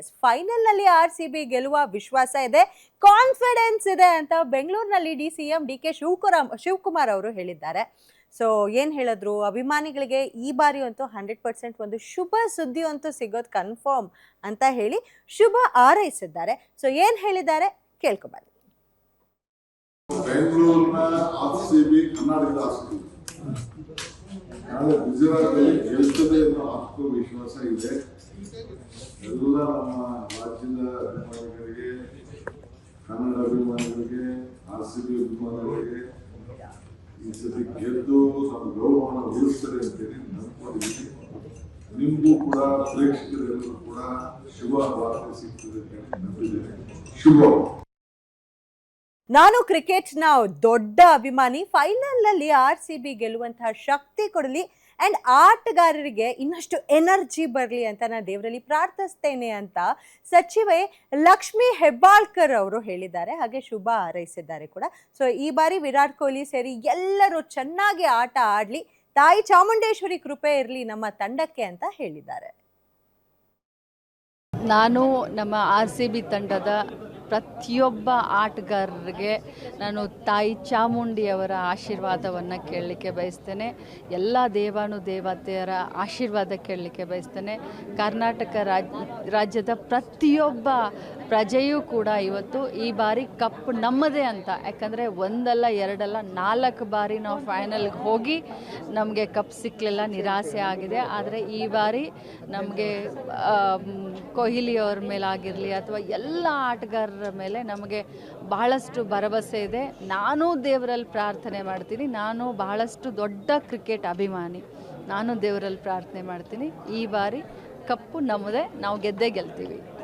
S ಫೈನಲ್ನಲ್ಲಿ R C B ಗೆಲ್ಲುವ ವಿಶ್ವಾಸ ಇದೆ ಕಾನ್ಫಿಡೆನ್ಸ್ ಇದೆ ಅಂತ ಬೆಂಗಳೂರಿನಲ್ಲಿ D C M D K Shivakumar, Shivakumar ಅವರು ಹೇಳಿದ್ದಾರೆ. ಸೊ ಏನು ಹೇಳಿದ್ರು? ಅಭಿಮಾನಿಗಳಿಗೆ ಈ ಬಾರಿ ಅಂತೂ ಹಂಡ್ರೆಡ್ ಪರ್ಸೆಂಟ್ ಒಂದು ಶುಭ ಸುದ್ದಿ ಅಂತೂ ಸಿಗೋದು ಕನ್ಫರ್ಮ್ ಅಂತ ಹೇಳಿ ಶುಭ ಹಾರೈಸಿದ್ದಾರೆ. ಸೊ ಏನು ಹೇಳಿದ್ದಾರೆ? ಕೇಳ್ಕೊಬಾರಿ ಬೆಂಗಳೂರಿನ ಆರ್ ಸಿ ಬಿ ಕರ್ನಾಟಕದ ಆಸ್ತಿ ಗುಜರಾತಲ್ಲಿ ಗೆಲ್ತದೆ ಅನ್ನೋ ವಿಶ್ವಾಸ ಇದೆ. ಎಲ್ಲ ನಮ್ಮ ರಾಜ್ಯದ ಅಭಿಮಾನಿಗಳಿಗೆ, ಕನ್ನಡ ಅಭಿಮಾನಿಗಳಿಗೆ ಆರ್ ಸಿ ಬಿ ಅಭಿಮಾನಿಗಳಿಗೆ ಈ ಸತಿ ಗೆದ್ದು ನಮ್ಮ ಗೌರವವನ್ನು ಉಳಿಸ್ತಾರೆ ಅಂತೇಳಿ ನಂಬಿಕೊಂಡಿದ್ದೀನಿ ನಿಮಗೂ ಕೂಡ, ಪ್ರೇಕ್ಷಕರೆಲ್ಲರೂ ಕೂಡ ಶುಭ ವಾರ್ತೆ ಸಿಗ್ತದೆ ಅಂತ ನಂಬಿದ್ದೇನೆ. ಶುಭ. ನಾನು ಕ್ರಿಕೆಟ್ನ ದೊಡ್ಡ ಅಭಿಮಾನಿ. ಫೈನಲ್ನಲ್ಲಿ ಆರ್ ಸಿ ಬಿ ಗೆಲ್ಲುವಂತಹ ಶಕ್ತಿ ಕೊಡಲಿ. ಆ್ಯಂಡ್ ಆಟಗಾರರಿಗೆ ಇನ್ನಷ್ಟು ಎನರ್ಜಿ ಬರಲಿ ಅಂತ ನಾನು ದೇವರಲ್ಲಿ ಪ್ರಾರ್ಥಿಸ್ತೇನೆ ಅಂತ ಸಚಿವೆ ಲಕ್ಷ್ಮಿ ಹೆಬ್ಬಾಳ್ಕರ್ ಅವರು ಹೇಳಿದ್ದಾರೆ. ಹಾಗೆ ಶುಭ ಹಾರೈಸಿದ್ದಾರೆ ಕೂಡ. ಸೊ ಈ ಬಾರಿ ವಿರಾಟ್ ಕೊಹ್ಲಿ ಸೇರಿ ಎಲ್ಲರೂ ಚೆನ್ನಾಗಿ ಆಟ ಆಡಲಿ. ತಾಯಿ ಚಾಮುಂಡೇಶ್ವರಿ ಕೃಪೆ ಇರಲಿ ನಮ್ಮ ತಂಡಕ್ಕೆ ಅಂತ ಹೇಳಿದ್ದಾರೆ. ನಾನು ನಮ್ಮ ಆರ್ ಸಿ ಬಿ ತಂಡದ ಪ್ರತಿಯೊಬ್ಬ ಆಟಗಾರರಿಗೆ ನಾನು ತಾಯಿ ಚಾಮುಂಡಿಯವರ ಆಶೀರ್ವಾದವನ್ನು ಕೇಳಲಿಕ್ಕೆ ಬಯಸ್ತೇನೆ. ಎಲ್ಲ ದೇವಾನು ದೇವತೆಯರ ಆಶೀರ್ವಾದ ಕೇಳಲಿಕ್ಕೆ ಬಯಸ್ತೇನೆ. ಕರ್ನಾಟಕ ರಾಜ್, ರಾಜ್ಯದ ಪ್ರತಿಯೊಬ್ಬ ಪ್ರಜೆಯೂ ಕೂಡ ಇವತ್ತು ಈ ಬಾರಿ ಕಪ್ ನಮ್ಮದೇ ಅಂತ. ಯಾಕಂದರೆ ಒಂದಲ್ಲ, ಎರಡಲ್ಲ, ನಾಲ್ಕು ಬಾರಿ ನಾವು ಫೈನಲ್ಗೆ ಹೋಗಿ ನಮಗೆ ಕಪ್ ಸಿಕ್ಕಲಿಲ್ಲ ನಿರಾಸೆ ಆಗಿದೆ. ಆದರೆ ಈ ಬಾರಿ ನಮಗೆ ಕೊಹ್ಲಿಯವ್ರ ಮೇಲಾಗಿರಲಿ ಅಥವಾ ಎಲ್ಲ ಆಟಗಾರರ ಮೇಲೆ ನಮಗೆ ಬಹಳಷ್ಟು ಭರವಸೆ ಇದೆ. ನಾನು ದೇವರಲ್ಲಿ ಪ್ರಾರ್ಥನೆ ಮಾಡ್ತೀನಿ. ನಾನು ಬಹಳಷ್ಟು ದೊಡ್ಡ ಕ್ರಿಕೆಟ್ ಅಭಿಮಾನಿ. ನಾನು ದೇವರಲ್ಲಿ ಪ್ರಾರ್ಥನೆ ಮಾಡ್ತೀನಿ. ಈ ಬಾರಿ ಕಪ್ಪು ನಮ್ಮದೇ, ನಾವು ಗೆದ್ದೇ ಗೆಲ್ತೀವಿ.